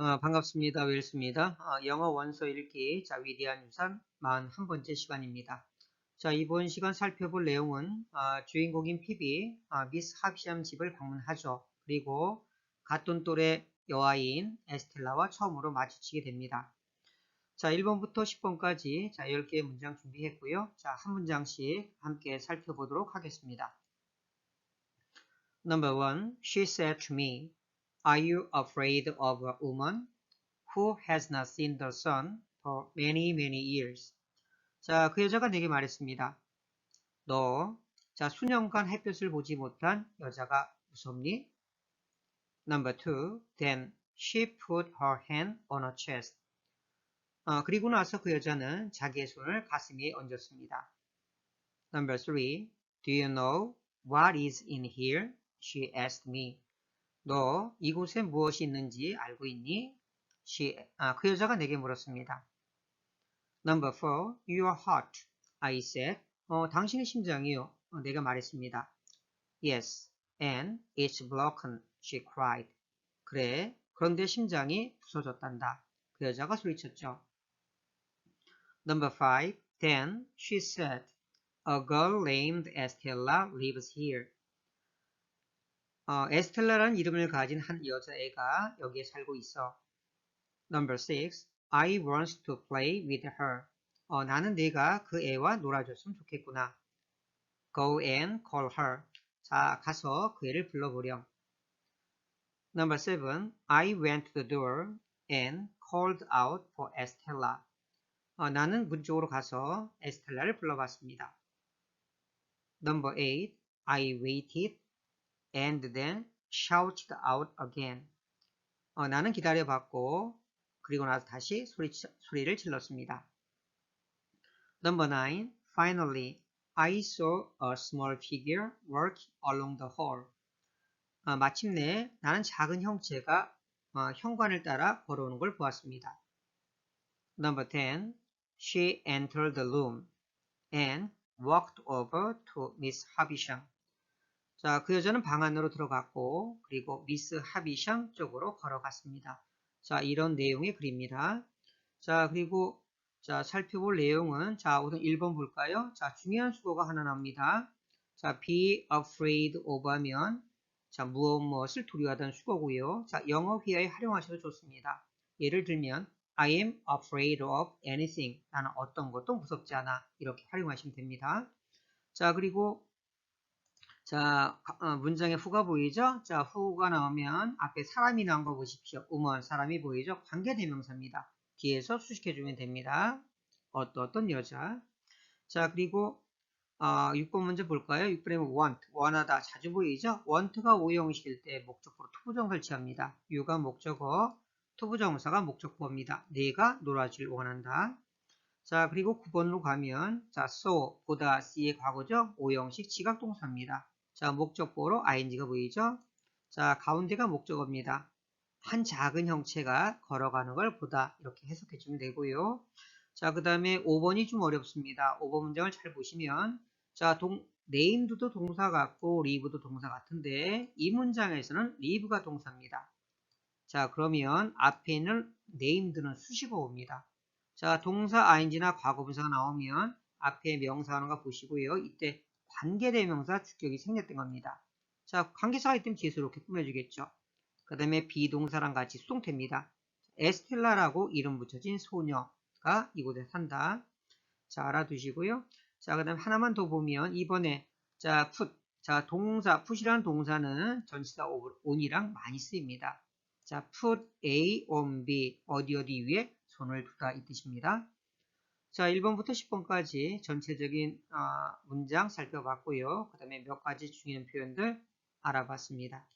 어, 반갑습니다. 웰스입니다. 어, 영어 원서 읽기 자 위대한 유산 41번째 시간입니다. 자 이번 시간 살펴볼 내용은 어, 주인공인 피비 어, 미스 합시암 집을 방문하죠. 그리고 같은 또래 여아인 에스텔라와 처음으로 마주치게 됩니다. 자 1번부터 10번까지 자 10개의 문장 준비했고요. 자한 문장씩 함께 살펴보도록 하겠습니다. Number one, she said to me, Are you afraid of a woman who has not seen the sun for many, many years? 자, 그 여자가 내게 말했습니다. 너, 자, 수년간 햇볕을 보지 못한 여자가 무섭니? Number two, then she put her hand on her chest. 어, 그리고 나서 그 여자는 자기의 손을 가슴에 얹었습니다. Number three, do you know what is in here? She asked me. 너 이곳에 무엇이 있는지 알고 있니? She, 아, 그 여자가 내게 물었습니다. Number four, your heart. I said, 어, 당신의 심장이요. 어, 내가 말했습니다. Yes, and it's broken. She cried. 그래, 그런데 심장이 부서졌단다. 그 여자가 소리쳤죠. Number five, then she said, a girl named Estella lives here. 어, 에스텔라라는 이름을 가진 한 여자애가 여기에 살고 있어. Number 6. I want to play with her. 어, 나는 내가 그 애와 놀아줬으면 좋겠구나. Go and call her. 자, 가서 그 애를 불러보렴. Number 7. I went to the door and called out for Estella. 어, 나는 문 쪽으로 가서 에스텔라를 불러봤습니다. Number 8. I waited and then shouted out again. 어, 나는 기다려봤고 그리고 나서 다시 소리, 소리를 질렀습니다. Number 9. Finally, I saw a small figure walk along the hall. 어, 마침내 나는 작은 형체가 어, 현관을 따라 걸어오는 걸 보았습니다. Number 10. She entered the room and walked over to Miss Havisham. 자, 그 여자는 방 안으로 들어갔고 그리고 미스 하비샴 쪽으로 걸어갔습니다. 자, 이런 내용의 글입니다. 자, 그리고 자, 살펴볼 내용은 자, 우선 1번 볼까요? 자, 중요한 수거가 하나 나옵니다. 자, be afraid of 하면 자, 무엇 무엇을 두려워하던 수거고요. 자, 영어 회화에 활용하셔도 좋습니다. 예를 들면 I am afraid of anything. 나는 어떤 것도 무섭지 않아. 이렇게 활용하시면 됩니다. 자, 그리고 자, 어, 문장의 후가 보이죠? 자, 후가 나오면 앞에 사람이 나온 거 보십시오. 음원, 사람이 보이죠? 관계대명사입니다. 뒤에서 수식해주면 됩니다. 어떤 어떤 여자. 자, 그리고 어, 6번 먼저 볼까요? 6번에 want, 원하다 자주 보이죠? want가 오형식일 때 목적보로 투부정사를 취합니다. 유가 목적어, 투부정사가 목적보입니다. 내가 놀아줄 원한다. 자, 그리고 9번으로 가면 자, so, 보다, se의 과거죠? 오형식 지각동사입니다. 자, 목적보로 ing가 보이죠? 자, 가운데가 목적어입니다. 한 작은 형체가 걸어가는 걸 보다 이렇게 해석해 주면 되고요. 자, 그 다음에 5번이 좀 어렵습니다. 5번 문장을 잘 보시면 자, 동, 네임드도 동사 같고 리브도 동사 같은데 이 문장에서는 리브가 동사입니다. 자, 그러면 앞에 있는 네임드는 수식어입니다. 자, 동사 ing나 과거분사가 나오면 앞에 명사 하는가 보시고요. 이때 관계대명사 주격이 생겼던 겁니다. 자, 관계사가 있다면 뒤에서 이렇게 꾸며주겠죠. 그 다음에 비동사랑 같이 수동태입니다. 에스텔라라고 이름 붙여진 소녀가 이곳에 산다. 자, 알아두시고요. 자, 그 다음에 하나만 더 보면 이번에 자, put. 자, 동사, put이라는 동사는 전치사 on이랑 많이 쓰입니다. 자, put A on B 어디 어디 위에 손을 두다 이 뜻입니다. 자, 1번부터 10번까지 전체적인 어, 문장 살펴봤고요. 그 다음에 몇 가지 중요한 표현들 알아봤습니다.